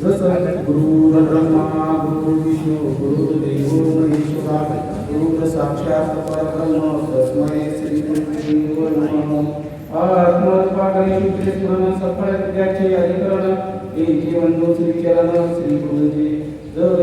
जसं गुरु गुरु विष्णू गुरु महेश्वरा गुरु साक्षात परब्रह्म तस्मै श्री गुरुदेव नमः आत्मोत्पादने शुद्धे सफळ विद्याचे अधिकरण हे जीवन श्री चरण श्री गुरुजी जर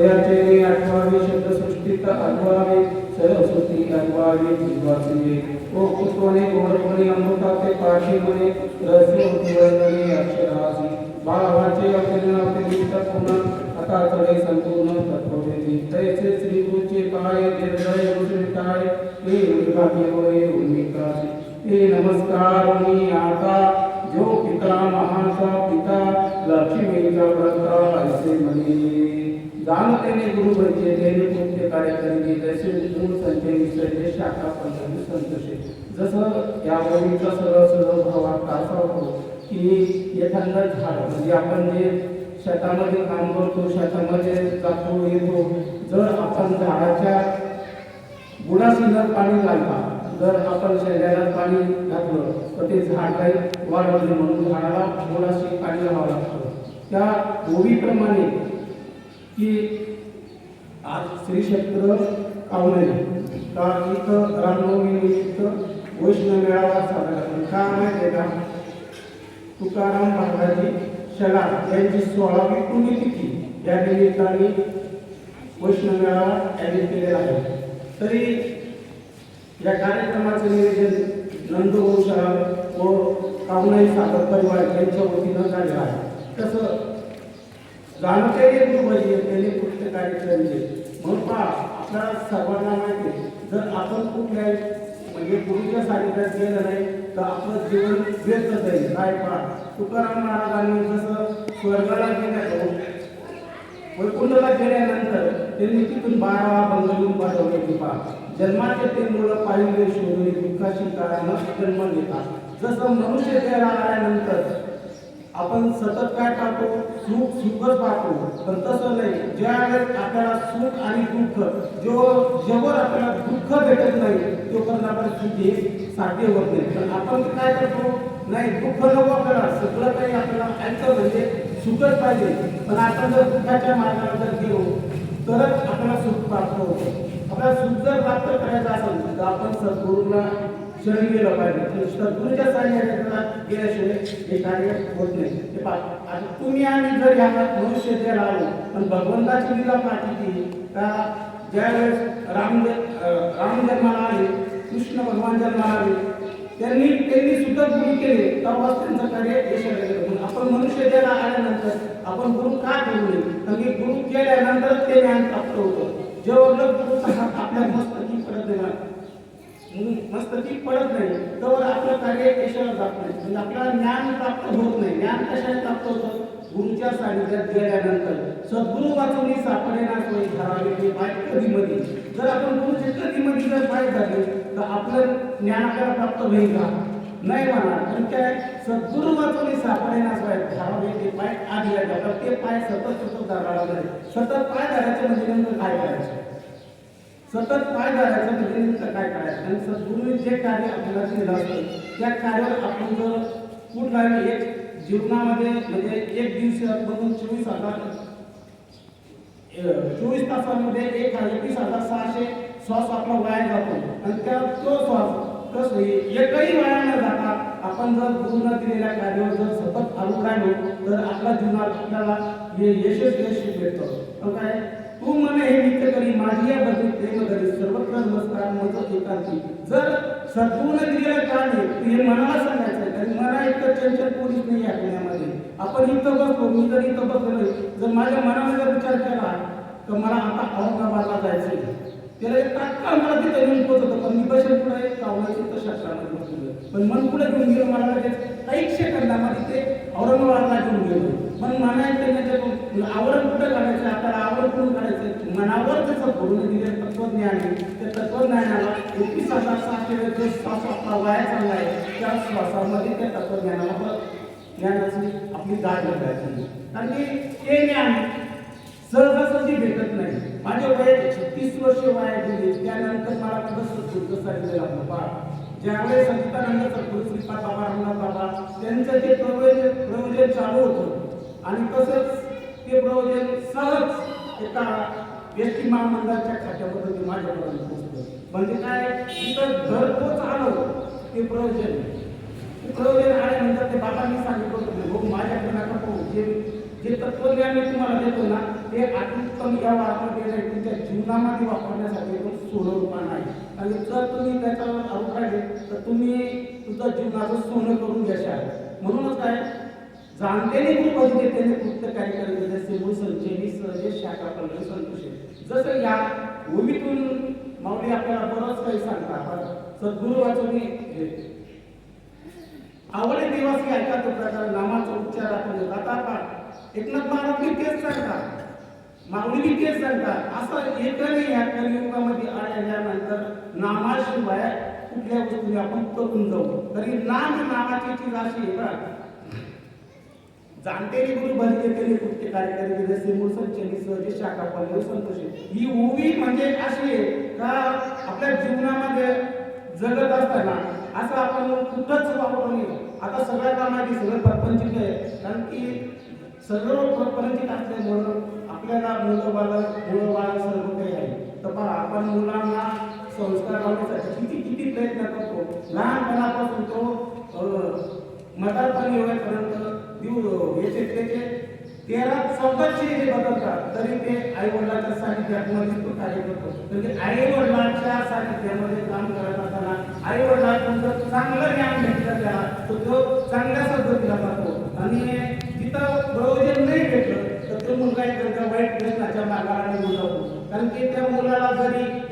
आठवावे शब्द आठवावे सरस्वती आठवावे विश्वासिये ओ पुष्पणे गोडपणे अमृताचे पाठी मने रस्य उद्वळणे अक्षरासी भावाचे अखिल निमित्त पुन्हा आता चढे संपूर्ण तत्ववेदी तैसे श्री गुरुचे पाय निर्दय गुरु काय? हे विभाग्य होय उन्मिकाचे हे नमस्कार मी आता जो पिता महाचा पिता लक्ष्मीचा व्रता असे म्हणे. जाणतेने गुरु म्हणजे देणे मुख्य कार्य करीने जसे मूळ संचय विसर्जे शाखा पंचमी संतोषे. जसं या गोविंदचा सरळ सरळ भावात असा होतो की एखादं झाड म्हणजे आपण जे शेतामध्ये काम करतो शेतामध्ये जातो येतो जर आपण झाडाच्या गुणाशी जर पाणी घालता जर आपण शरीराला पाणी घातलं तर ते झाड काही वाढवले म्हणून झाडाला गुणाशी पाणी घालावं लागतं. त्या ओवीप्रमाणे की आज श्री क्षेत्र कावणे का इथं रामनवमी निमित्त वैष्णव मेळावा साजरा करतो का माहिती आहे का? तुकाराम महाराजी शला यांची सोळावी पुण्यतिथी या निमित्ताने वैष्णव मेळावा आयोजित केलेला आहे. तरी या कार्यक्रमाचं नियोजन नंदवंशा व कामनाई सागर परिवार यांच्या वतीनं झालेलं आहे. तसं जाणतेले गुरु म्हणजे त्यांनी कुठले कार्यक्रमचे म्हणून पहा आपल्या सर्वांना माहिती आहे, जर आपण कुठल्या म्हणजे गुरुच्या सानिध्यात गेलं नाही तर आपलं जीवन व्यस्त जाईल. काय पहा तुकाराम महाराजांनी जसं स्वर्गाला गेल्या वैकुंठला गेल्यानंतर त्यांनी तिथून बारा बंगलून पाठवले की पहा जन्माचे ते मुलं पाहिले शोधले दुःखाची कारण जन्म घेतात. जसं मनुष्य देहाला आल्यानंतर आपण सतत काय पाहतो? सुख सुखच पाहतो. पण तसं नाही. ज्या वेळेस आपल्याला सुख आणि दुःख जो जेव्हा आपल्याला दुःख भेटत नाही तोपर्यंत आपण स्थिती हे होत नाही. पण आपण काय करतो? नाही दुःख नको आपल्याला. सगळं काही आपल्याला ऐकतं म्हणजे सुखच पाहिजे. पण आपण जर दुःखाच्या मार्गावर जर गेलो तरच आपल्याला सुख प्राप्त होतो. आपल्याला सुख जर प्राप्त करायचं असेल तर आपण सद्गुरूला शरण गेलं पाहिजे. सद्गुरूच्या सानिध्याला गेल्याशिवाय हे कार्य होत नाही. ते पहा तुम्ही आणि जर ह्या मनुष्य जे आलो पण भगवंताची लिला पाठी का ज्यावेळेस राम राम जन्माला आले कृष्ण भगवान जन्माला आले त्यांनी त्यांनी सुद्धा गुरु केले तेव्हाच त्यांचं कार्य यशस्वी आपण मनुष्य ज्याला आल्यानंतर आपण गुरु का करू नये? कारण की गुरु केल्यानंतर ते ज्ञान प्राप्त होतं. जेव्हा गुरुचा हात आपल्या मस्तकी पडत नाही मस्तकी पडत नाही. तर आपलं कार्य यशाला जात नाही. म्हणजे आपल्याला ज्ञान प्राप्त होत नाही. ज्ञान कशाने प्राप्त होतं? गुरुच्या सानिध्यात गेल्यानंतर. सद्गुरु वाचून सापडे ना ठरावे म्हणजे पाय जर आपण गुरुचे कधी जर पाय झाले तर आपलं ज्ञान आपल्याला प्राप्त होईल का? नाही म्हणा पण काय सद्गुरु वाचून सापडे ना सोय ठरावे ते पाय आधी जातात ते पाय सतत सतत धरायला नाही सतत पाय धरायचे म्हणजे नंतर काय करायचं? सतत काय करायचं म्हणजे नेमकं काय करायचं? आणि सद्गुरूने जे कार्य आपल्याला दिलं असतं त्या कार्यावर आपण जर कुठलाही एक जीवनामध्ये म्हणजे एक दिवसामधून चोवीस हजार चोवीस तासामध्ये एक एकवीस हजार सहाशे श्वास आपला वाया जातो. आणि त्या तो श्वास कसं एकही वाया न जाता आपण जर गुरुनं दिलेल्या कार्यावर जर सतत आलो राहिलो तर आपल्या जीवनात आपल्याला हे यशच यश भेटतं. काय तू म्हणे हे करी माझी या बदली प्रेम करी सर्वत्र नमस्कार मज एकांती जर सद्गुण दिलेलं कार्य तू हे मनाला सांगायचं कारण मना इतकं चंचल पोलीस नाही आहे पुण्यामध्ये. आपण इथं बसतो मी जर इथं बसलो जर माझ्या मनाने जर विचार केला तर मला आता औरंगाबादला जायचं आहे त्याला एक तात्काळ मला तिथं येऊन पोहोचत पण मी बसेल पुढे कावण्याची तर शास्त्रामध्ये बसलो पण मन पुढे घेऊन गेलो मला लगेच काही सेकंदामध्ये ते औरंगाबादला घेऊन गेलो. पण मना येते आवरण कुठं काढायचं? आपल्याला आवरण कुठून काढायचं? मनावर जसं भरून दिले तत्वज्ञान आहे त्या तत्वज्ञानाला एकवीस हजार सहाशे जो श्वास आपला वाया चालला आहे त्या श्वासामध्ये त्या तत्वज्ञानाला पण ज्ञानाची आपली दाट लगायची. कारण की ते ज्ञान सहजासहजी भेटत नाही. माझे वय छत्तीस वर्ष वाया गेले त्यानंतर मला खरंच सत्पुरुष सांगितलं लागलं. पहा ज्यावेळेस संगीतानंद सत्पुरुष श्रीपाद बाबा रामनाथ बाबा त्यांचं जे प्रवचन प्रवचन चालू होतं आणि तसंच ते प्रवचन सहज एका एस टी महामंडळाच्या खात्यामध्ये ते माझ्यापर्यंत पोहोचलं म्हणजे काय? इथं घरपोच आलं ते प्रयोजन. प्रयोजन आल्यानंतर ते बाबांनी सांगितलं होतं भाऊ माझ्याकडे नका पाहू. जे जे तत्वज्ञान मी तुम्हाला देतो ना ते अतिउत्तम या वापरलेलं आहे तुमच्या जीवनामध्ये वापरण्यासाठी तो सोनं रुपा नाही. आणि जर तुम्ही त्याच्यावर अवकाढले तर तुम्ही तुझं जीवनाचं सोनं करून घ्याशाल म्हणूनच काय? जाणतेने खूप अधिक त्याने कृत्य कार्यकारी जसे मूळ संचयनी सहजे शाखा पल्लवी संतोषे जसं या भूमीतून माऊली आपल्याला बरंच काही सांगतात. सद्गुरु वाचून आवडे देवासी ऐका तो प्रकार नामाचा उच्चार आपण गाता पाठ एकनाथ महाराज मी तेच सांगतात. माऊली मी तेच सांगतात. असं एकही या कलियुगामध्ये आल्यानंतर नामाशिवाय कुठल्या गोष्टी आपण करून जाऊ. तरी नाम नामाची चीज अशी आहे का गुरु भरते तरी कृत्य कार्यकारी जसे मूळ संचली सहजे शाखा पल्लव संतोषी. ही उभी म्हणजे अशी आहे का आपल्या जीवनामध्ये जगत असताना असं आपण कुठंच वापरू नये. आता सगळ्या कामाची सगळं प्रपंचित आहे. कारण की सगळं प्रपंचित असल्यामुळं आपल्याला मुलं बाळ मुलं बाळ सर्व काही आहे. तर पहा आपण मुलांना संस्कार लावण्यासाठी किती किती प्रयत्न करतो. लहानपणापासून तो अं, एवढ्यापर्यंत होईपर्यंत देऊ याचे त्याचे तेरा चौदाशे जे बदलतात. तरी ते आई वडिलांच्या सानिध्यामध्ये तो कार्य करतो. म्हणजे आई वडिलांच्या सानिध्यामध्ये काम करत असताना आई वडिलांचं चांगलं ज्ञान भेटलं त्याला तर तो चांगल्या पद्धतीला जातो. आणि जिथं प्रयोजन नाही भेटलं तर तो मुलगा एक वाईट प्रश्नाच्या मार्गाला निघून जातो कारण की त्या मुलाला जरी